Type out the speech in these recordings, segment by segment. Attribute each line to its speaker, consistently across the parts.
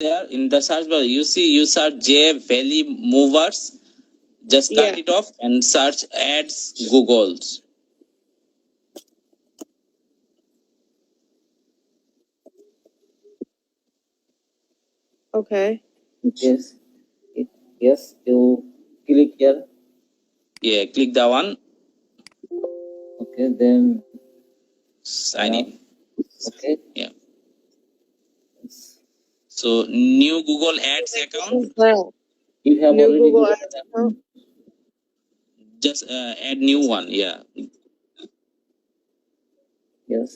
Speaker 1: there in the search bar. You see, you search J Valley Movers. Just cut
Speaker 2: Yeah.
Speaker 1: it off and search ads Google's.
Speaker 2: Okay.
Speaker 3: Yes. Yes, you click here.
Speaker 1: Yeah, click the one.
Speaker 3: Okay, then
Speaker 1: Sign in.
Speaker 3: okay.
Speaker 1: Yeah. So new Google Ads account.
Speaker 3: You have
Speaker 2: New
Speaker 3: already
Speaker 2: Google
Speaker 3: Google
Speaker 2: Ads account?
Speaker 1: Just uh, add new one. Yeah.
Speaker 3: Yes.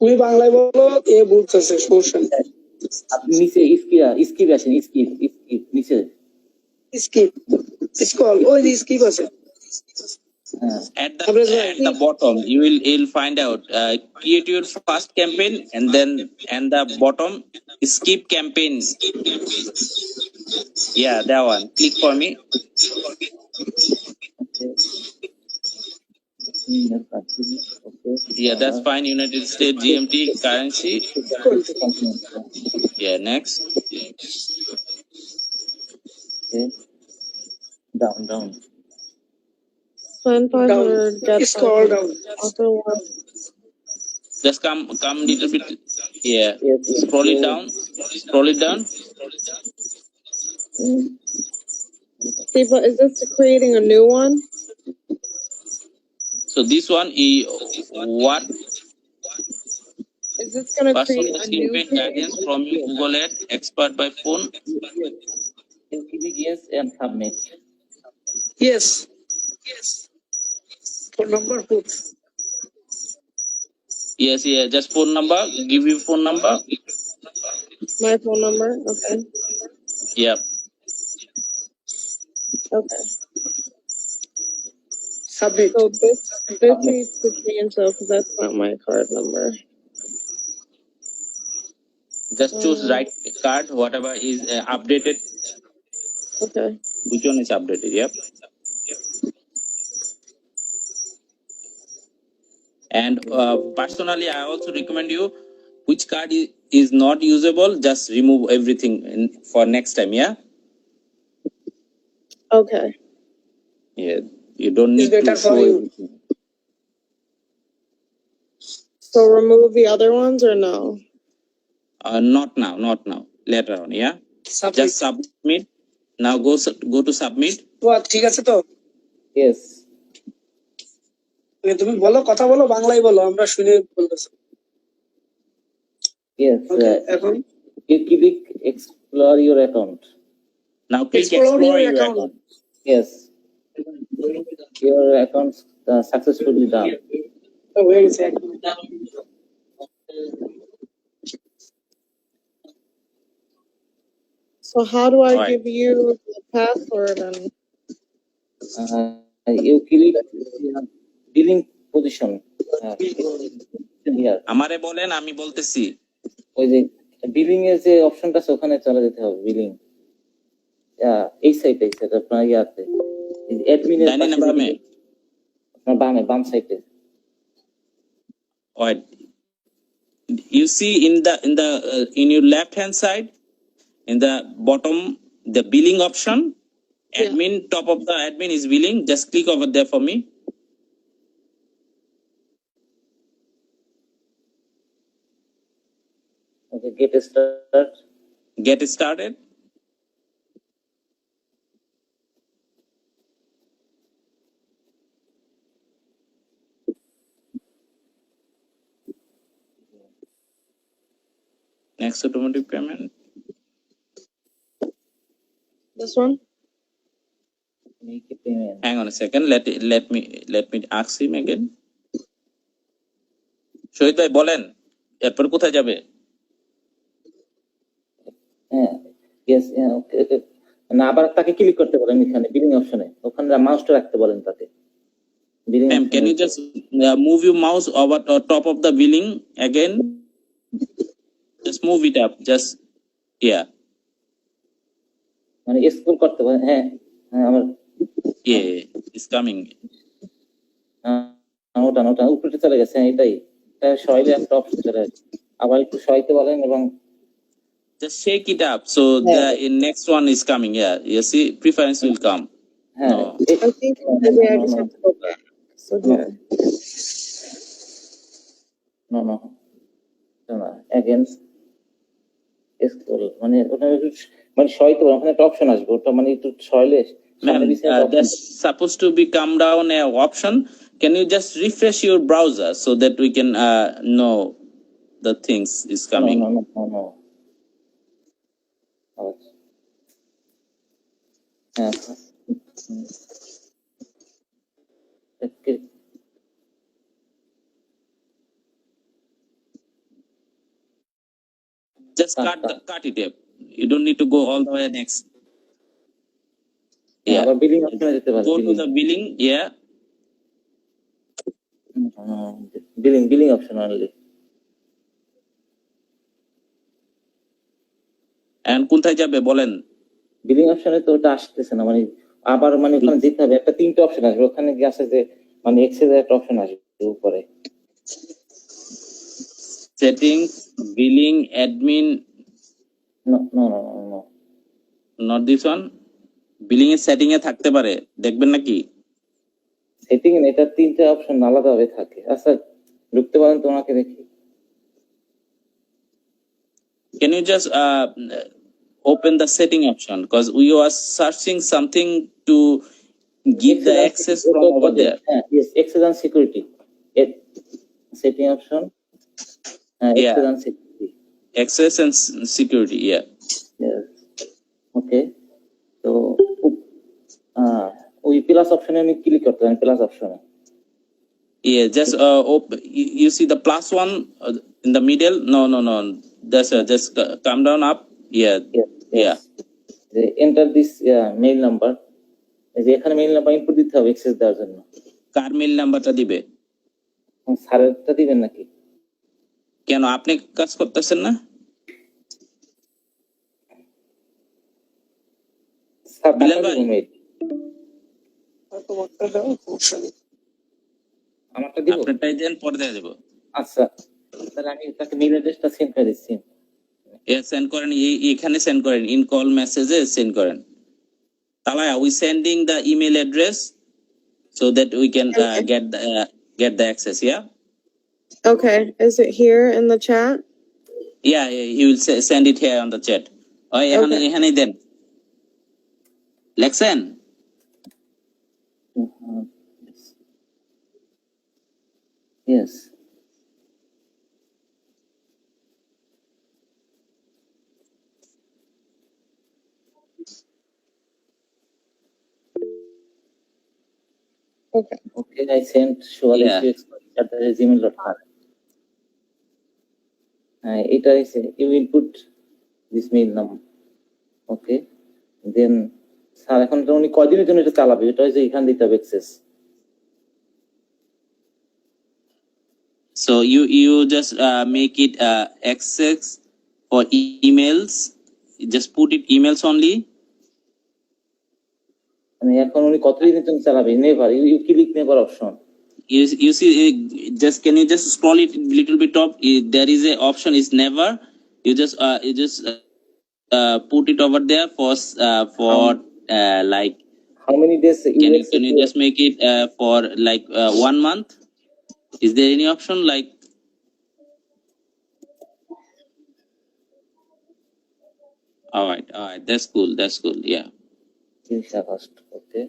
Speaker 4: তুমি বাংলায় বলো এ বলতেছে
Speaker 3: আপনি নিচে skip skip আসেন skip skip নিচে
Speaker 4: skip scroll ওই skip আছে
Speaker 3: হ্যাঁ
Speaker 1: At the at the bottom, you will you'll find out uh, create your first campaign and then and the bottom skip campaign. Yeah, that one. Click for me.
Speaker 3: okay. Continue. Okay.
Speaker 1: Yeah, that's fine. United States GMT currency. Yeah, next.
Speaker 3: Okay. Down, down.
Speaker 2: Sandbars down.
Speaker 4: It's
Speaker 2: called
Speaker 4: down.
Speaker 2: Um, um,
Speaker 1: Just come, come little bit. Yeah. Scroll it down. Scroll it down.
Speaker 2: See, but is this creating a new one?
Speaker 1: So this one is what
Speaker 2: Is this gonna person
Speaker 1: create
Speaker 2: a new? receiving
Speaker 1: guidance from you, Google Ad, expert by phone.
Speaker 3: Yes, and submit.
Speaker 4: Yes. Yes phone number?
Speaker 1: Yes, yeah, just phone number. Give you phone number.
Speaker 2: My phone number. Okay.
Speaker 1: Yep.
Speaker 2: Okay.
Speaker 4: Submit.
Speaker 2: So this this needs to change though, because that's not my card number.
Speaker 1: Just choose
Speaker 2: um,
Speaker 1: right card, whatever is uh, updated.
Speaker 2: okay.
Speaker 1: Which one is updated? Yep. And uh, personally, I also recommend you which card is, is not usable, just remove everything in, for next time. Yeah.
Speaker 2: Okay.
Speaker 1: Yeah. You don't
Speaker 4: It's
Speaker 1: need to
Speaker 4: better
Speaker 1: show
Speaker 4: for you.
Speaker 1: everything.
Speaker 2: So remove the other ones or no?
Speaker 1: Uh, not now. Not now. Later on. Yeah.
Speaker 4: Submit
Speaker 1: Just submit. Now go su- go to submit.
Speaker 4: ঠিক আছে তো
Speaker 3: Yes.
Speaker 4: এ, তুমি বলো কথা বলো বাংলায় বলো আমরা শুনে বলতেছি
Speaker 3: Yes.
Speaker 4: ওকে
Speaker 3: Uh,
Speaker 4: এখন
Speaker 3: you click explore your account.
Speaker 1: Now click
Speaker 4: Explore
Speaker 1: explore,
Speaker 4: your
Speaker 1: your
Speaker 4: account.
Speaker 1: account.
Speaker 3: Yes. Your account uh, successfully done.
Speaker 4: তো হয়ে গেছে এখন
Speaker 2: So how do I
Speaker 1: Right.
Speaker 2: give you the password and,
Speaker 3: Uh, you click uh, billing Position. Uh,
Speaker 1: আমারে বলেন আমি বলতেছি
Speaker 3: ওই যে বিলিং এর যে অপশনটা আছে ওখানে চলে যেতে হবে বিলিং এই সাইডে এই সাইড আপনার ইয়াতে অ্যাডমিনের
Speaker 1: ডাইনে বামে
Speaker 3: আপনার বামে বাম সাইডে
Speaker 1: Alright. You see in the in the uh, in your left hand side, in the bottom, the billing option.
Speaker 2: Yeah.
Speaker 1: Admin top of the admin is billing. Just click over there for me.
Speaker 3: Okay get start
Speaker 1: Get started. Next automatic payment.
Speaker 2: this one?
Speaker 3: Make payment
Speaker 1: Hang on a second. Let it, let me let me ask him again. Shahid ভাই বলেন এরপর কোথায় যাবে
Speaker 3: হ্যাঁ না আবার তাকে click করতে বলেন এখানে বিলিং অপশনে ওখানে মাউসটা রাখতে বলেন তাতে billing
Speaker 1: Ma'am, can you just uh, move your mouse over the top of the billing again? Just move it up. Just yeah,
Speaker 3: মানে স্ক্রল করতে বলেন হ্যাঁ হ্যাঁ আমার
Speaker 1: it's coming.
Speaker 3: আহ, ওটা ওটা উপরে চলে গেছে হ্যাঁ, এটাই এটা সরাইলে একটা অপশন চলে আসে। আবার একটু সরাইতে বলেন এবং
Speaker 1: Just shake it up. So the in next one is coming. Yeah, you see, preference will come.
Speaker 3: হ্যাঁ
Speaker 1: No.
Speaker 3: A-
Speaker 2: I think maybe I just have to go back. So here.
Speaker 3: no no no no again scroll মানে ওটা একটু মানে সরাইতে পারো ওখানে একটা option আসবে ওটা মানে একটু সরাইলে সামনে
Speaker 1: Ma'am,
Speaker 3: পিছনে
Speaker 1: uh,
Speaker 3: একটা option
Speaker 1: there's supposed to be come down a option. Can you just refresh your browser so that we can uh, know the things is coming?
Speaker 3: No, no, no, no, no.
Speaker 1: Just cut the, cut it up. You don't need to go all the way next.
Speaker 3: হ্যাঁ,
Speaker 1: Yeah.
Speaker 3: পারে
Speaker 1: Go to the billing. Yeah.
Speaker 3: billing, billing option only.
Speaker 1: And কোথায় যাবে বলেন?
Speaker 3: Billing অপশনে তো ওটা আসতেছে না মানে আবার মানে ওখানে যেতে হবে একটা তিনটে অপশন আসবে ওখানে গিয়ে আসে যে মানে এক্সেস একটা অপশন আসবে উপরে
Speaker 1: Settings, billing, admin,
Speaker 3: no no no no
Speaker 1: not this one. এর setting এ থাকতে পারে। দেখবেন নাকি?
Speaker 3: সেটিং এটা তিনটে অপশন আলাদাভাবে থাকে আচ্ছা ঢুকতে পারেন তোমাকে দেখি
Speaker 1: you just uh, open the setting option? Because we are searching something to give the access from over there.
Speaker 3: হ্যাঁ yes access and security setting option হ্যাঁ
Speaker 1: Yeah.
Speaker 3: access and security
Speaker 1: Access and s- security, yeah.
Speaker 3: yes ওকে তো আহ, ওই plus অপশনে আমি click করতে পারি plus অপশনে
Speaker 1: Yeah, just uh, op- you, you see the plus one uh, in the middle? No, no, no. That's uh, just uh, come down up. Yeah, yeah.
Speaker 3: যে enter this mail number যে এখানে mail number input দিতে হবে access দেওয়ার জন্য।
Speaker 1: কার mail নাম্বারটা দিবে?
Speaker 3: স্যারেরটা দিবেন নাকি?
Speaker 1: কেন? আপনি কাজ করতেছেন না?
Speaker 3: মেইল আমারটা দিব?
Speaker 1: আপনারটাই দেন পরে দিয়ে দেবো
Speaker 3: আচ্ছা। তাহলে আমি তাকে মেইল অ্যাড্রেসটা সেন্ড করে দিচ্ছি।
Speaker 1: সেন্ড করেন এই- এখানে সেন্ড করেন ইন কল মেসেজে সেন্ড করেন তালায়া we sending the email address so that we can gate gate the access yeah
Speaker 2: Okay, is it here in the chat?
Speaker 1: Yeah, he will se- send it here on the chat. Oh, এখানে
Speaker 2: Okay.
Speaker 1: এখানেই দেন লেখছেন
Speaker 3: yes
Speaker 2: Okay.
Speaker 3: Okay, I sent Shual
Speaker 1: Yeah.
Speaker 3: at the gmail.com. Uh, it I say you input this mail number. Okay. Then sir এখন তো উনি কয়দিনের জন্য এটা চালাবে এটা হচ্ছে এখান দিতে হবে access
Speaker 1: So you you just uh, make it uh, access for e- emails. Just put it emails only.
Speaker 3: মানে এখন উনি কতদিনের জন্য চালাবে never you click never option
Speaker 1: You you see uh, just can you just scroll it little bit up? Uh, There is a option is never. You just uh, you just uh, uh, put it over there for s- uh, for uh, like
Speaker 3: how many days
Speaker 1: can you can you just make it uh, for like uh, one month? Is there any option like all right all right that's cool that's cool yeah
Speaker 3: তিরিশে August ওকে